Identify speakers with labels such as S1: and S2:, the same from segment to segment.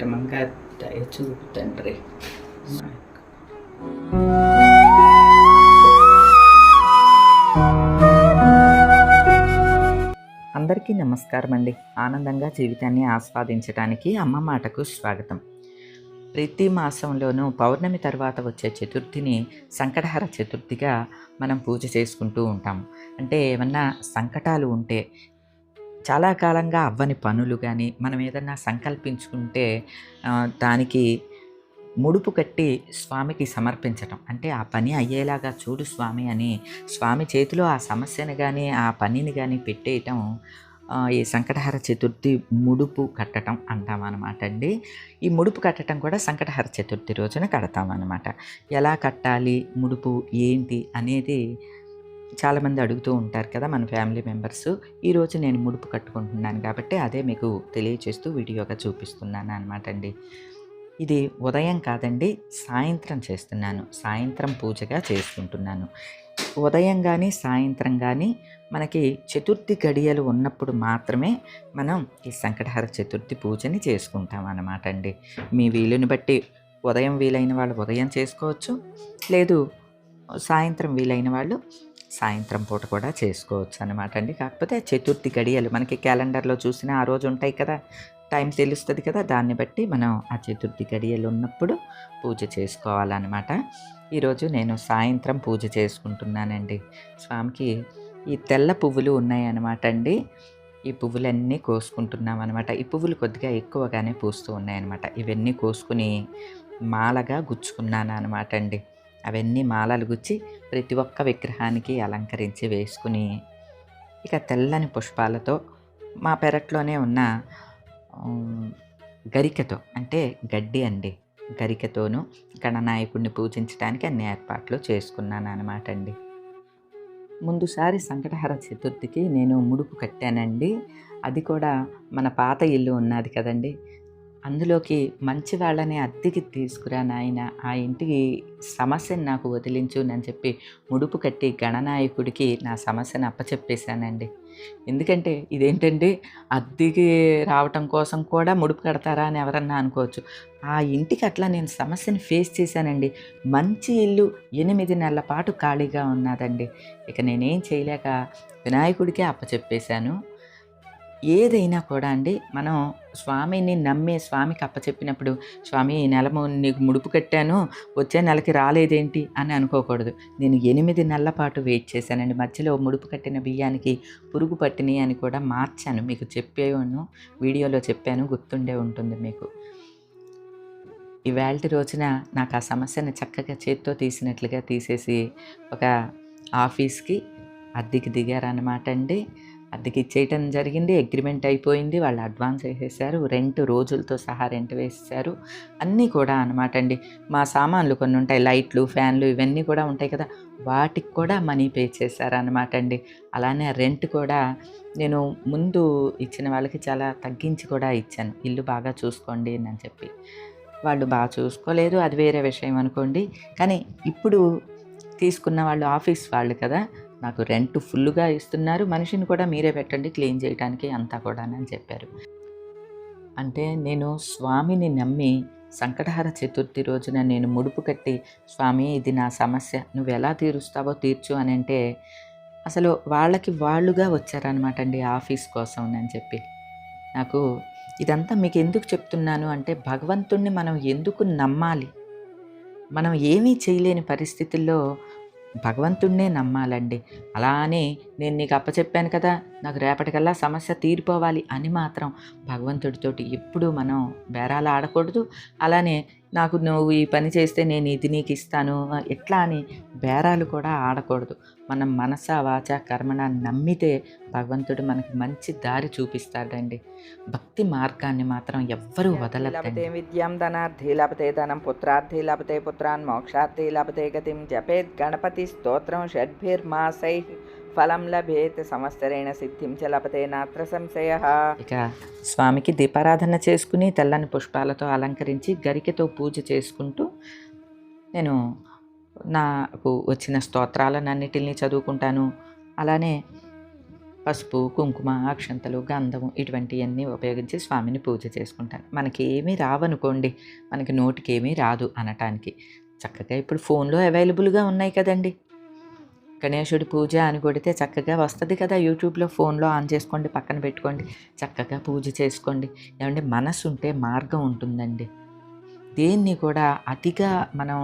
S1: అక్రమంగా దయచూపు తండ్రి
S2: అందరికీ నమస్కారం అండి. ఆనందంగా జీవితాన్ని ఆస్వాదించడానికి అమ్మ మాటకు స్వాగతం. ప్రతి మాసంలోనూ పౌర్ణమి తర్వాత వచ్చే చతుర్థిని సంకటహర చతుర్థిగా మనం పూజ చేసుకుంటూ ఉంటాం. అంటే ఏమన్నా సంకటాలు ఉంటే చాలా కాలంగా అవ్వని పనులు కానీ మనం ఏదన్నా సంకల్పించుకుంటే దానికి ముడుపు కట్టి స్వామికి సమర్పించటం. అంటే ఆ పని అయ్యేలాగా చూడు స్వామి అని స్వామి చేతిలో ఆ సమస్యను కానీ ఆ పనిని కానీ పెట్టేయటం ఈ సంకటహర చతుర్థి ముడుపు కట్టడం అంటాం అనమాట అండి. ఈ ముడుపు కట్టడం కూడా సంకటహర చతుర్థి రోజున కడతాం అనమాట ఎలా కట్టాలి ముడుపు ఏంటి అనేది చాలామంది అడుగుతూ ఉంటారు కదా మన ఫ్యామిలీ మెంబర్స్ ఈరోజు నేను ముడుపు కట్టుకుంటున్నాను కాబట్టి అదే మీకు తెలియచేస్తూ వీడియోగా చూపిస్తున్నాను అనమాట అండి. ఇది ఉదయం కాదండి సాయంత్రం చేస్తున్నాను. సాయంత్రం పూజగా చేసుకుంటున్నాను. ఉదయం కానీ సాయంత్రం కానీ మనకి చతుర్థి గడియలు ఉన్నప్పుడు మాత్రమే మనం ఈ సంకటహర చతుర్థి పూజని చేసుకుంటాం అన్నమాట అండి. మీ వీలుని బట్టి ఉదయం వీలైన వాళ్ళు ఉదయం చేసుకోవచ్చు లేదు సాయంత్రం వీలైన వాళ్ళు సాయంత్రం పూట కూడా చేసుకోవచ్చు అనమాట అండి. కాకపోతే చతుర్థి గడియలు మనకి క్యాలెండర్లో చూసినా ఆ రోజు ఉంటాయి కదా టైం తెలుస్తుంది కదా దాన్ని బట్టి మనం ఆ చతుర్థి గడియలు ఉన్నప్పుడు పూజ చేసుకోవాలన్నమాట. ఈరోజు నేను సాయంత్రం పూజ చేసుకుంటున్నానండి. స్వామికి ఈ తెల్ల పువ్వులు ఉన్నాయన్నమాట అండి. ఈ పువ్వులన్నీ కోసుకుంటున్నాం అనమాట ఈ పువ్వులు కొద్దిగా ఎక్కువగానే పూస్తూ ఉన్నాయన్నమాట. ఇవన్నీ కోసుకుని మాలగా గుచ్చుకున్నాను అనమాట అండి. అవన్నీ మాలలు గుచ్చి ప్రతి ఒక్క విగ్రహానికి అలంకరించి వేసుకుని ఇక తెల్లని పుష్పాలతో మా పెరట్లోనే ఉన్న గరికతో అంటే గడ్డి అండి గరికతోనూ గణనాయకుడిని పూజించడానికి అన్ని ఏర్పాట్లు చేసుకున్నాను అనమాట అండి. ముందుసారి సంకటహర చతుర్థికి నేను ముడుపు కట్టానండి. అది కూడా మన పాత ఇల్లు ఉన్నది కదండి. అందులోకి మంచి వాళ్ళని అద్దెకి తీసుకురా నాయన. ఆ ఇంటికి సమస్యను నాకు వదిలించు అని చెప్పి ముడుపు కట్టి గణనాయకుడికి నా సమస్యను అప్పచెప్పేశానండి. ఎందుకంటే ఇదేంటండి? అద్దెకి రావటం కోసం కూడా ముడుపు కడతారా అని ఎవరన్నా అనుకోవచ్చు. ఆ ఇంటికి అట్లా నేను సమస్యను ఫేస్ చేశానండి. మంచి ఇల్లు ఎనిమిది నెలల పాటు ఖాళీగా ఉన్నదండి. ఇక నేనేం చేయలేక వినాయకుడికే అప్పచెప్పేశాను. ఏదైనా కూడా అండి మనం స్వామిని నమ్మే స్వామికి అప్పచెప్పినప్పుడు స్వామి ఈ నెల నీకు ముడుపు కట్టాను వచ్చే నెలకి రాలేదేంటి? అని అనుకోకూడదు. నేను ఎనిమిది నెలల పాటు వెయిట్ చేశానండి. మధ్యలో ముడుపు కట్టిన బియ్యానికి పురుగు పట్టినాయి అని కూడా మార్చాను. మీకు చెప్పాను వీడియోలో చెప్పాను గుర్తుండే ఉంటుంది మీకు. ఇవాళ రోజున నాకు ఆ సమస్యను చక్కగా చేత్తో తీసినట్లుగా తీసేసి ఒక ఆఫీస్కి అద్దెకి దిగారన్నమాట అండి. అద్దెకి ఇచ్చేయటం జరిగింది అగ్రిమెంట్ అయిపోయింది వాళ్ళు అడ్వాన్స్ వేసేసారు రెంట్ రోజులతో సహా రెంట్ వేసేసారు. అన్నీ కూడా అనమాట అండి. మా సామాన్లు కొన్ని ఉంటాయి లైట్లు ఫ్యాన్లు ఇవన్నీ కూడా ఉంటాయి కదా వాటికి కూడా మనీ పే చేశారనమాట అండి. అలానే రెంట్ కూడా నేను ముందు ఇచ్చిన వాళ్ళకి చాలా తగ్గించి కూడా ఇచ్చాను. ఇల్లు బాగా చూసుకోండి అని చెప్పి. వాళ్ళు బాగా చూసుకోలేదు అది వేరే విషయం అనుకోండి. కానీ ఇప్పుడు తీసుకున్న వాళ్ళు ఆఫీస్ వాళ్ళు కదా నాకు రెంట్ ఫుల్గా ఇస్తున్నారు. మనిషిని కూడా మీరే పెట్టండి క్లీన్ చేయడానికి అంతా కూడా అని చెప్పారు. అంటే నేను స్వామిని నమ్మి సంకటహార చతుర్థి రోజున నేను ముడుపు కట్టి స్వామి ఇది నా సమస్య నువ్వు ఎలా తీరుస్తావో తీర్చు అని అంటే అసలు వాళ్ళకి వాళ్ళుగా వచ్చారనమాట అండి ఆఫీస్ కోసం అని చెప్పి. నాకు ఇదంతా మీకు ఎందుకు చెప్తున్నాను అంటే భగవంతుణ్ణి మనం ఎందుకు నమ్మాలి? మనం ఏమీ చేయలేని పరిస్థితుల్లో భగవంతుణ్ణే నమ్మాలండి. అలా అని నేను నీకు అప్పచెప్పాను కదా నాకు రేపటికల్లా సమస్య తీరిపోవాలి అని మాత్రం భగవంతుడితోటి ఎప్పుడూ మనం బేరాలు ఆడకూడదు. అలానే నాకు నువ్వు ఈ పని చేస్తే నేను ఇది నీకు ఇస్తాను ఎట్లా అని బేరాలు కూడా ఆడకూడదు. మనం మనస వాచ కర్మణ నమ్మితే భగవంతుడు మనకి మంచి దారి చూపిస్తాడండి. భక్తి మార్గాన్ని మాత్రం ఎవ్వరూ
S3: లభతే విద్యాం ధనార్థి లభతే ధనం పుత్రార్థి లభతే పుత్రాన్ మోక్షార్థి లభతే గతిం జపేత్ గణపతి స్తోత్రం షడ్భిర్మాసై. ఫలం లభేత్ సంవత్సరేణ సిద్ధిం చ లభతే నాత్ర సంశయ.
S2: ఇక స్వామికి దీపారాధన చేసుకుని తెల్లని పుష్పాలతో అలంకరించి గరికెతో పూజ చేసుకుంటూ నేను నాకు వచ్చిన స్తోత్రాలన్నిటిని చదువుకుంటాను. అలానే పసుపు కుంకుమ అక్షంతలు గంధము ఇటువంటివన్నీ ఉపయోగించి స్వామిని పూజ చేసుకుంటాను. మనకి ఏమీ రావనుకోండి మనకి నోటికి ఏమీ రాదు అనటానికి. చక్కగా ఇప్పుడు ఫోన్లో అవైలబుల్గా ఉన్నాయి కదండి. గణేశుడి పూజ అని కొడితే చక్కగా వస్తుంది కదా యూట్యూబ్లో ఫోన్లో ఆన్ చేసుకోండి పక్కన పెట్టుకోండి చక్కగా పూజ చేసుకోండి. ఏమంటే మనసు ఉంటే మార్గం ఉంటుందండి. దేన్ని కూడా అతిగా మనం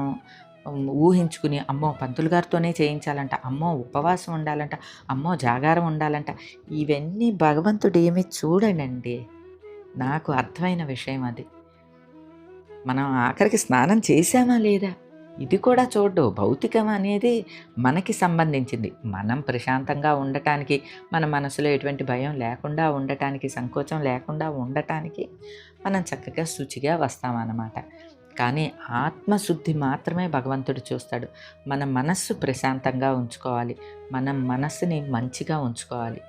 S2: ఊహించుకుని అమ్మో పంతులు గారితోనే చేయించాలంట అమ్మో ఉపవాసం ఉండాలంట అమ్మో జాగారం ఉండాలంట ఇవన్నీ భగవంతుడు ఏమి చూడనండి. నాకు అర్థమైన విషయం అది. మనం ఆఖరికి స్నానం చేశామా లేదా? ఇది కూడా చూడు భౌతికం అనేది మనకి సంబంధించింది. మనం ప్రశాంతంగా ఉండటానికి మన మనసులో ఎటువంటి భయం లేకుండా ఉండటానికి సంకోచం లేకుండా ఉండటానికి మనం చక్కగా శుచిగా వస్తామన్నమాట. కానీ ఆత్మశుద్ధి మాత్రమే భగవంతుడు చూస్తాడు. మన మనస్సు ప్రశాంతంగా ఉంచుకోవాలి. మన మనస్సుని మంచిగా ఉంచుకోవాలి.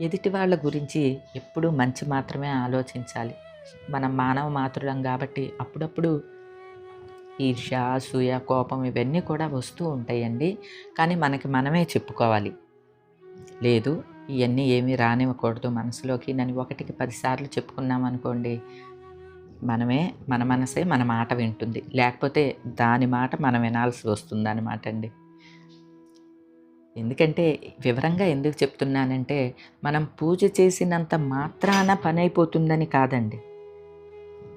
S2: ఎదుటి వాళ్ళ గురించి ఎప్పుడూ మంచి మాత్రమే ఆలోచించాలి. మనం మానవ మాతృలం కాబట్టి అప్పుడప్పుడు ఈర్ష్య అసూయ కోపం ఇవన్నీ కూడా వస్తూ ఉంటాయండి. కానీ మనకి మనమే చెప్పుకోవాలి. లేదు ఇవన్నీ ఏమీ రానివ్వకూడదు మనసులోకి. నన్ను ఒకటికి పదిసార్లు చెప్పుకున్నాం అనుకోండి మనమే మన మనసే మన మాట వింటుంది. లేకపోతే దాని మాట మనం వినాల్సి వస్తుంది అనమాట అండి. ఎందుకంటే వివరంగా ఎందుకు చెప్తున్నానంటే మనం పూజ చేసినంత మాత్రాన పని అయిపోతుందని కాదండి.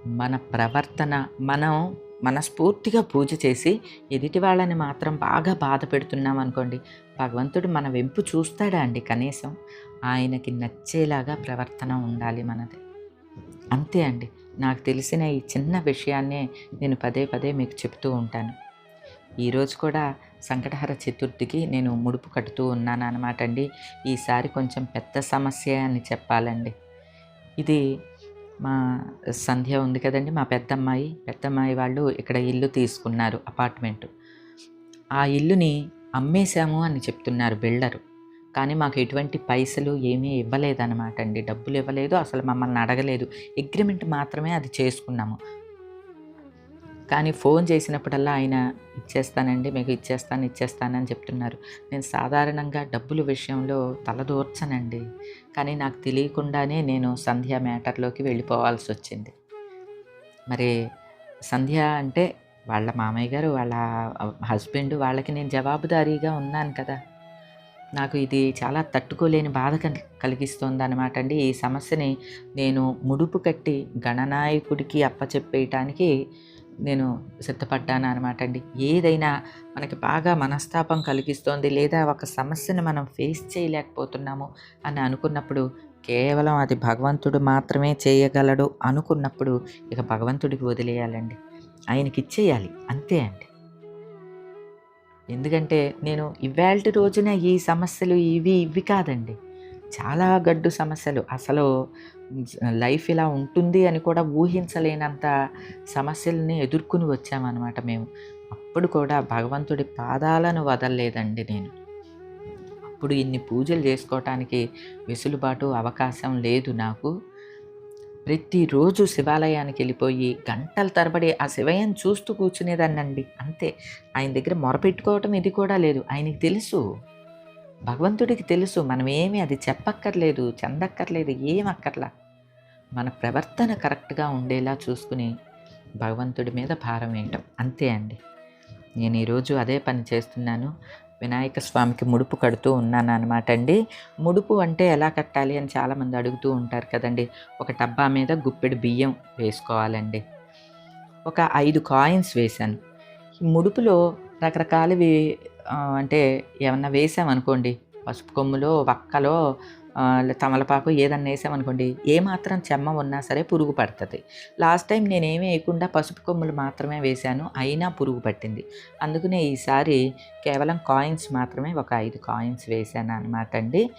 S2: మన ప్రవర్తన మనం మనస్ఫూర్తిగా పూజ చేసి ఎదుటి వాళ్ళని మాత్రం బాగా బాధ పెడుతున్నాం అనుకోండి. భగవంతుడు మన వెంపు చూస్తాడా అండి కనీసం? ఆయనకి నచ్చేలాగా ప్రవర్తన ఉండాలి మనది. అంతే అండి. నాకు తెలిసిన ఈ చిన్న విషయాన్నే నేను పదే పదే మీకు చెప్తూ ఉంటాను. ఈరోజు కూడా సంకటహర చతుర్థికి నేను ముడుపు కట్టుతూ ఉన్నాను అనమాట అండి. ఈసారి కొంచెం పెద్ద సమస్య అని చెప్పాలండి. ఇది మా సంధ్య ఉంది కదండి మా పెద్దమ్మాయి. పెద్దమ్మాయి వాళ్ళు ఇక్కడ ఇల్లు తీసుకున్నారు అపార్ట్మెంట్. ఆ ఇల్లుని అమ్మేశాము అని చెప్తున్నారు బిల్డరు. కానీ మాకు ఎటువంటి పైసలు ఏమీ ఇవ్వలేదన్నమాట అండి. డబ్బులు ఇవ్వలేదు అసలు మమ్మల్ని అడగలేదు. అగ్రిమెంట్ మాత్రమే అది చేసుకున్నాము. కానీ ఫోన్ చేసినప్పుడల్లా ఆయన ఇచ్చేస్తానండి మీకు ఇచ్చేస్తాను ఇచ్చేస్తానని చెప్తున్నారు. నేను సాధారణంగా డబ్బుల విషయంలో తలదూర్చనండి కానీ నాకు తెలియకుండానే నేను సంధ్య మ్యాటర్లోకి వెళ్ళిపోవాల్సి వచ్చింది. మరి సంధ్య అంటే వాళ్ళ మామయ్య గారు వాళ్ళ హస్బెండ్ వాళ్ళకి నేను జవాబుదారీగా ఉన్నాను కదా. నాకు ఇది చాలా తట్టుకోలేని బాధ కల్ కలిగిస్తుంది అనమాట అండి. ఈ సమస్యని నేను ముడుపు కట్టి గణనాయకుడికి అప్పచెప్పేయటానికి నేను సిద్ధపడ్డాను అనమాట అండి. ఏదైనా మనకి బాగా మనస్తాపం కలిగిస్తోంది లేదా ఒక సమస్యను మనం ఫేస్ చేయలేకపోతున్నాము అని అనుకున్నప్పుడు కేవలం అది భగవంతుడు మాత్రమే చేయగలడు అనుకున్నప్పుడు ఇక భగవంతుడికి వదిలేయాలండి. ఆయనకి ఇచ్చేయాలి. అంతే అండి. ఎందుకంటే నేను ఇవాళ రోజున ఈ సమస్యలు ఇవి ఇవి కాదండి. చాలా గడ్డు సమస్యలు. అసలు లైఫ్ ఇలా ఉంటుంది అని కూడా ఊహించలేనంత సమస్యల్ని ఎదుర్కొని వచ్చామన్నమాట మేము. అప్పుడు కూడా భగవంతుడి పాదాలను వదలలేదండి నేను. అప్పుడు ఇన్ని పూజలు చేసుకోవటానికి వెసులుబాటు అవకాశం లేదు నాకు. ప్రతిరోజు శివాలయానికి వెళ్ళిపోయి గంటల తరబడి ఆ శివయం చూస్తూ కూర్చునేదాన్నండి. అంతే. ఆయన దగ్గర మొరపెట్టుకోవటం ఇది కూడా లేదు. ఆయనకి తెలుసు. భగవంతుడికి తెలుసు మనం ఏమీ అది చెప్పక్కర్లేదు చెందక్కర్లేదు ఏం అక్కర్లా మన ప్రవర్తన కరెక్ట్గా ఉండేలా చూసుకుని భగవంతుడి మీద భారం వేయటం. అంతే అండి. నేను ఈరోజు అదే పని చేస్తున్నాను. వినాయక స్వామికి ముడుపు కడుతూ ఉన్నాను అనమాట అండి. ముడుపు అంటే ఎలా కట్టాలి అని చాలామంది అడుగుతూ ఉంటారు కదండి. ఒక డబ్బా మీద గుప్పెడు బియ్యం వేసుకోవాలండి. ఒక ఐదు కాయిన్స్ వేశాను. ముడుపులో రకరకాలవి అంటే ఏమన్నా వేసామనుకోండి పసుపు కొమ్ములో వక్కలో తమలపాకు ఏదన్నా వేసామనుకోండి ఏమాత్రం చెమ్మ ఉన్నా సరే పురుగు పడుతుంది. లాస్ట్ టైం నేనేమి వేయకుండా పసుపు కొమ్ములు మాత్రమే వేశాను అయినా పురుగు పట్టింది. అందుకనే ఈసారి కేవలం కాయిన్స్ మాత్రమే ఒక ఐదు కాయిన్స్ వేసాను అనమాట అండి.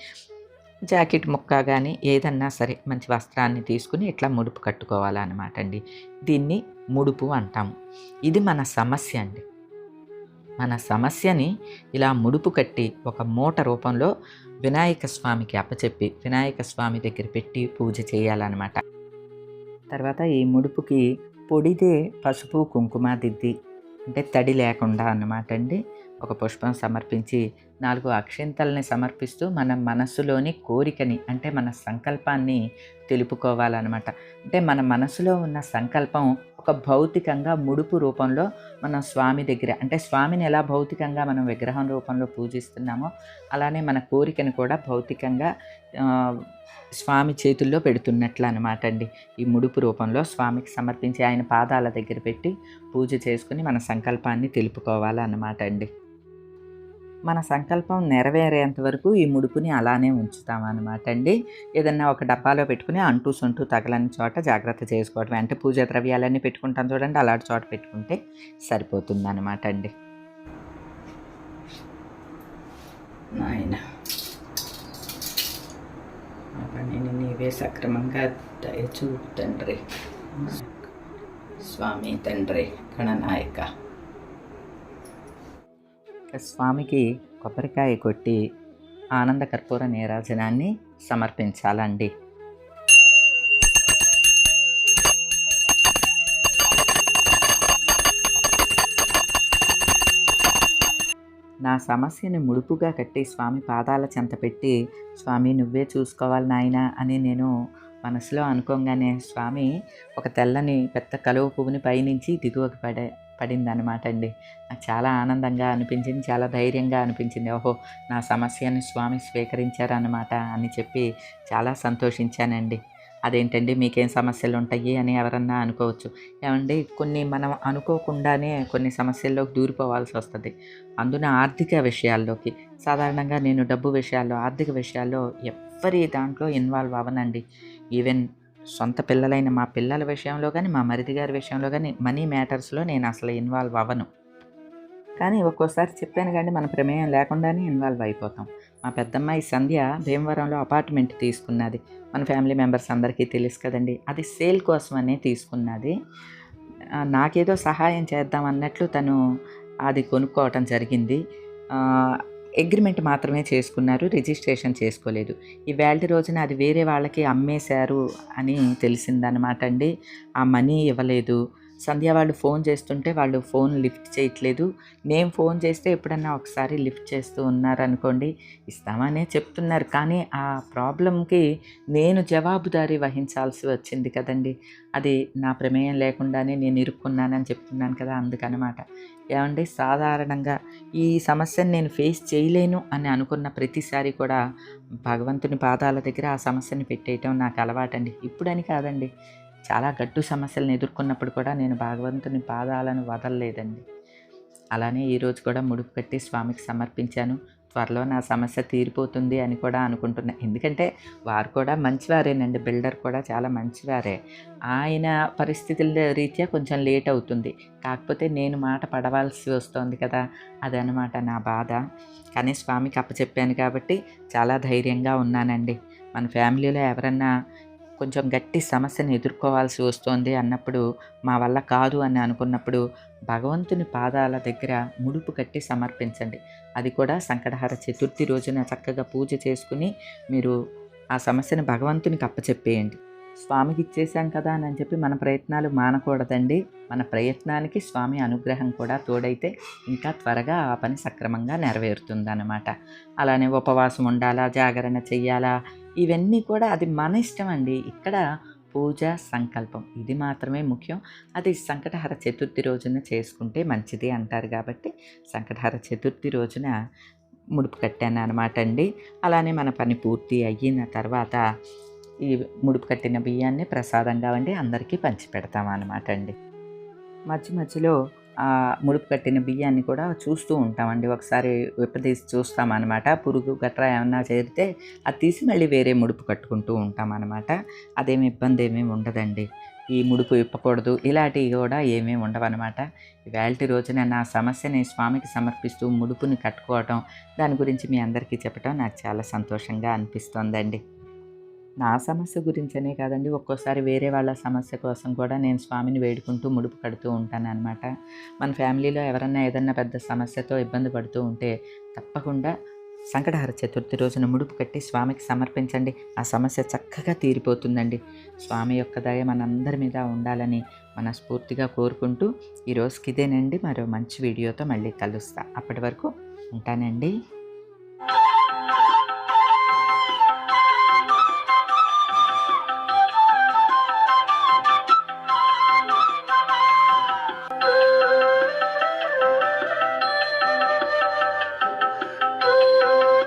S2: జాకెట్ ముక్క కానీ ఏదన్నా సరే మంచి వస్త్రాన్ని తీసుకుని ఇట్లా ముడుపు కట్టుకోవాలన్నమాట అండి. దీన్ని ముడుపు అంటాము. ఇది మన సమస్య అండి. మన సమస్యని ఇలా ముడుపు కట్టి ఒక మూట రూపంలో వినాయక స్వామికి అప్పచెప్పి వినాయక స్వామి దగ్గర పెట్టి పూజ చేయాలన్నమాట. తర్వాత ఈ ముడుపుకి పొడిదే పసుపు కుంకుమ దిద్ది అంటే తడి లేకుండా అన్నమాట అండి. ఒక పుష్పం సమర్పించి నాలుగు అక్షింతల్ని సమర్పిస్తూ మన మనస్సులోని కోరికని అంటే మన సంకల్పాన్ని తెలుపుకోవాలన్నమాట. అంటే మన మనసులో ఉన్న సంకల్పం ఒక భౌతికంగా ముడుపు రూపంలో మనం స్వామి దగ్గర అంటే స్వామిని ఎలా భౌతికంగా మనం విగ్రహం రూపంలో పూజిస్తున్నామో అలానే మన కోరికను కూడా భౌతికంగా స్వామి చేతుల్లో పెడుతున్నట్లు అనమాట అండి ఈ ముడుపు రూపంలో స్వామికి సమర్పించి ఆయన పాదాల దగ్గర పెట్టి పూజ చేసుకుని మన సంకల్పాన్ని తెలుపుకోవాలన్నమాట అండి మన సంకల్పం నెరవేరేంత వరకు ఈ ముడుపుని అలానే ఉంచుతామన్నమాట అండి ఏదన్నా ఒక డబ్బాలో పెట్టుకుని అంటూ సొంటూ తగలని చోట జాగ్రత్త చేసుకోవడం అంటే పూజా ద్రవ్యాలన్నీ పెట్టుకుంటాం చూడండి అలాంటి చోట పెట్టుకుంటే సరిపోతుంది అనమాట అండి
S1: నాయన నేను నీవే సక్రమంగా దయచూ తండ్రి. స్వామి తండ్రి గణనాయక.
S2: స్వామికి కొబ్బరికాయ కొట్టి ఆనంద కర్పూర నీరాజనాన్ని సమర్పించాలండి. నా సమస్యని ముడుపుగా కట్టి స్వామి పాదాల చెంత పెట్టి స్వామి నువ్వే చూసుకోవాలి నాయనా అని నేను మనసులో అనుకోగానే స్వామి ఒక తెల్లని పెద్ద కలువ పువ్వుని పైనుంచి దిగువకు పడే పడింది అనమాట అండి నాకు చాలా ఆనందంగా అనిపించింది చాలా ధైర్యంగా అనిపించింది. ఓహో నా సమస్యని స్వామి స్వీకరించారనమాట అని చెప్పి చాలా సంతోషించానండి. అదేంటండి మీకేం సమస్యలు ఉంటాయి అని ఎవరన్నా అనుకోవచ్చు. ఏమండి కొన్ని మనం అనుకోకుండానే కొన్ని సమస్యల్లోకి దూరిపోవాల్సి వస్తుంది అందున ఆర్థిక విషయాల్లోకి సాధారణంగా నేను డబ్బు విషయాల్లో ఆర్థిక విషయాల్లో ఎవ్వరి దాంట్లో ఇన్వాల్వ్ అవ్వనండి. ఈవెన్ సొంత పిల్లలైన మా పిల్లల విషయంలో కానీ మా మరిది గారి విషయంలో కానీ మనీ మ్యాటర్స్లో నేను అసలు ఇన్వాల్వ్ అవ్వను. కానీ ఒక్కోసారి చెప్పాను కానీ మన ప్రమేయం లేకుండానే ఇన్వాల్వ్ అయిపోతాం. మా పెద్దమ్మాయి సంధ్య భీమవరంలో అపార్ట్మెంట్ తీసుకున్నది. మన ఫ్యామిలీ మెంబర్స్ అందరికీ తెలుసు కదండి అది సేల్ కోసమనే తీసుకున్నది. నాకేదో సహాయం చేద్దాం అన్నట్లు తను అది కొనుక్కోవటం జరిగింది. అగ్రిమెంట్ మాత్రమే చేసుకున్నారు రిజిస్ట్రేషన్ చేసుకోలేదు. ఈ వేల్టి రోజున అది వేరే వాళ్ళకి అమ్మేశారు అని తెలిసిందనమాట అండి. ఆ మనీ ఇవ్వలేదు. సంధ్య వాళ్ళు ఫోన్ చేస్తుంటే వాళ్ళు ఫోన్ లిఫ్ట్ చేయట్లేదు. నేను ఫోన్ చేస్తే ఎప్పుడన్నా ఒకసారి లిఫ్ట్ చేస్తూ ఉన్నారనుకోండి ఇస్తామనే చెప్తున్నారు. కానీ ఆ ప్రాబ్లంకి నేను జవాబుదారీ వహించాల్సి వచ్చింది కదండి. అది నా ప్రమేయం లేకుండానే నేను ఇరుక్కున్నానని చెప్తున్నాను కదా అందుకనమాట. ఏమండి? సాధారణంగా ఈ సమస్యను నేను ఫేస్ చేయలేను అని అనుకున్న ప్రతిసారి కూడా భగవంతుని పాదాల దగ్గర ఆ సమస్యని పెట్టేయటం నాకు అలవాటండి. ఇప్పుడని కాదండి. చాలా గట్టు సమస్యలను ఎదుర్కొన్నప్పుడు కూడా నేను భగవంతుని పాదాలను వదలలేదండి. అలానే ఈరోజు కూడా ముడుపు కట్టి స్వామికి సమర్పించాను. త్వరలో నా సమస్య తీరిపోతుంది అని కూడా అనుకుంటున్నా. ఎందుకంటే వారు కూడా మంచివారేనండి. బిల్డర్ కూడా చాలా మంచివారే. ఆయన పరిస్థితుల రీత్యా కొంచెం లేట్ అవుతుంది. కాకపోతే నేను మాట పడవలసి వస్తుంది కదా అదనమాట నా బాధ. కానీ స్వామికి అప్పచెప్పాను కాబట్టి చాలా ధైర్యంగా ఉన్నానండి. మన ఫ్యామిలీలో ఎవరన్నా కొంచెం గట్టి సమస్యను ఎదుర్కోవాల్సి వస్తోంది అన్నప్పుడు మా వల్ల కాదు అని అనుకున్నప్పుడు భగవంతుని పాదాల దగ్గర ముడుపు కట్టి సమర్పించండి. అది కూడా సంకటహార చతుర్థి రోజున చక్కగా పూజ చేసుకుని మీరు ఆ సమస్యను భగవంతునికి అప్పచెప్పేయండి. స్వామికి ఇచ్చేసాం కదా అని చెప్పి మన ప్రయత్నాలు మానకూడదండి. మన ప్రయత్నానికి స్వామి అనుగ్రహం కూడా తోడైతే ఇంకా త్వరగా ఆ పని సక్రమంగా నెరవేరుతుందన్నమాట. అలానే ఉపవాసం ఉండాలా? జాగరణ చెయ్యాలా? ఇవన్నీ కూడా అది మన ఇష్టం అండి ఇక్కడ పూజ సంకల్పం. ఇది మాత్రమే ముఖ్యం. అది సంకటహర చతుర్థి రోజున చేసుకుంటే మంచిది అంటారు కాబట్టి సంకటహర చతుర్థి రోజున ముడుపు కట్టాను అనమాట అండి. అలానే మన పని పూర్తి అయిన తర్వాత ఈ ముడుపు కట్టిన బియ్యాన్ని ప్రసాదంగా వండి అందరికీ పంచిపెడతాం అనమాట అండి. మధ్య మధ్యలో ఆ ముడుపు కట్టిన బియ్యాన్ని కూడా చూస్తూ ఉంటామండి. ఒకసారి విప్పదీసి చూస్తామన్నమాట. పురుగు గట్రా ఏమన్నా చేరితే అది తీసి మళ్ళీ వేరే ముడుపు కట్టుకుంటూ ఉంటామన్నమాట. అదేమి ఇబ్బంది ఏమీ ఉండదండి. ఈ ముడుపు ఇప్పకూడదు ఇలాంటివి కూడా ఏమీ ఉండవన్నమాట. ఇవాళ రోజున నా సమస్యని స్వామికి సమర్పిస్తూ ముడుపుని కట్టుకోవటం దాని గురించి మీ అందరికీ చెప్పటం నాకు చాలా సంతోషంగా అనిపిస్తోందండి. నా సమస్య గురించనే కాదండి ఒక్కోసారి వేరే వాళ్ళ సమస్య కోసం కూడా నేను స్వామిని వేడుకుంటూ ముడుపు కడుతూ ఉంటాను అనమాట మన ఫ్యామిలీలో ఎవరన్నా ఏదన్నా పెద్ద సమస్యతో ఇబ్బంది పడుతూ ఉంటే తప్పకుండా సంకటహర చతుర్థి రోజున ముడుపు కట్టి స్వామికి సమర్పించండి. ఆ సమస్య చక్కగా తీరిపోతుందండి. స్వామి యొక్క దయ మనందరి మీద ఉండాలని మనస్ఫూర్తిగా కోరుకుంటూ ఈరోజుకి ఇదేనండి మరో మంచి వీడియోతో మళ్ళీ కలుస్తా. అప్పటి వరకు ఉంటానండి.